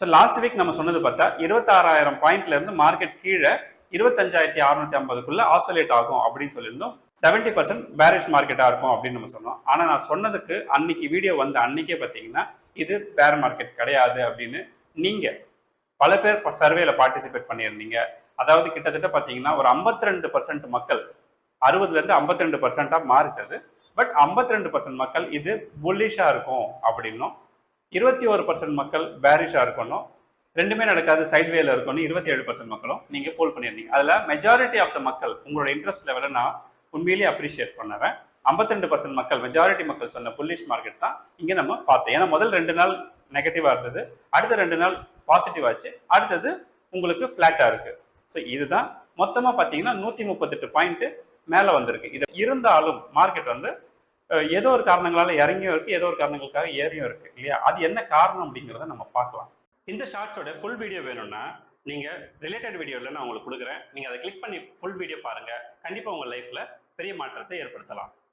So last week நம்ம சொன்னது பார்த்தா இருபத்தாறாயிரம் பாயிண்ட்ல இருந்து மார்க்கெட் கீழே இருபத்தஞ்சாயிரத்தி அறுநூத்தி ஐம்பதுக்குள்ள ஆசோலேட் ஆகும் அப்படின்னு சொல்லியிருந்தோம். செவன்டி பர்சன்ட் பேரிஷ் மார்க்கெட்டா இருக்கும் அப்படின்னு நம்ம சொன்னோம். ஆனா நான் சொன்னதுக்கு அன்னைக்கு வீடியோ வந்த அன்னைக்கே பார்த்தீங்கன்னா இது பேர் மார்க்கெட் கிடையாது அப்படின்னு நீங்க பல பேர் சர்வேல பார்ட்டிசிபேட் பண்ணியிருந்தீங்க. அதாவது கிட்டத்தட்ட பார்த்தீங்கன்னா ஒரு 52% பர்சன்ட் மக்கள் அறுபதுல இருந்து 52% ரெண்டு பர்சன்டா மாறிச்சது. பட் 52% ரெண்டு பர்சன்ட் மக்கள் இது புல்லிஷா இருக்கும் அப்படின்னும் இருபத்தி ஒரு பர்சன்ட் மக்கள் பேரிஷாக இருக்கணும். ரெண்டுமே நடக்காது சைட்வேல இருக்கணும். இருபத்தி ஏழு பர்சன்ட் மக்களும் நீங்கள் போல் பண்ணியிருந்தீங்க அதில் மெஜாரிட்டி ஆஃப் த மக்கள் உங்களோட இன்ட்ரெஸ்ட் லெவலை நான் உண்மையிலேயே அப்ரிஷியேட் பண்ணுறேன். 52% பர்சன்ட் மக்கள் மெஜாரிட்டி மக்கள் சொன்ன புல்லிஷ் மார்க்கெட் தான் இங்கே நம்ம பார்த்தோம். ஏன்னா முதல் ரெண்டு நாள் நெகட்டிவாக இருந்தது. அடுத்த ரெண்டு நாள் பாசிட்டிவ் ஆச்சு. அடுத்தது உங்களுக்கு ஃப்ளாட்டாக இருக்குது ஸோ இதுதான் மொத்தமாக பார்த்தீங்கன்னா நூற்றி முப்பத்தெட்டு பாயிண்ட்டு மேலே வந்திருக்கு. இது இருந்தாலும் மார்க்கெட் வந்து ஏதோ ஒரு காரணங்களால இறங்கியும் இருக்கு ஏதோ ஒரு காரணங்களுக்காக ஏறியும் இருக்கு இல்லையா? அது என்ன காரணம் அப்படிங்கிறத நம்ம பார்க்கலாம். இந்த ஷார்ட்ஸோட ஃபுல் வீடியோ வேணும்னா நீங்க ரிலேட்டட் வீடியோவில் நான் உங்களுக்கு கொடுக்குறேன். நீங்க அதை கிளிக் பண்ணி ஃபுல் வீடியோ பாருங்க. கண்டிப்பா உங்க லைஃப்ல பெரிய மாற்றத்தை ஏற்படுத்தலாம்.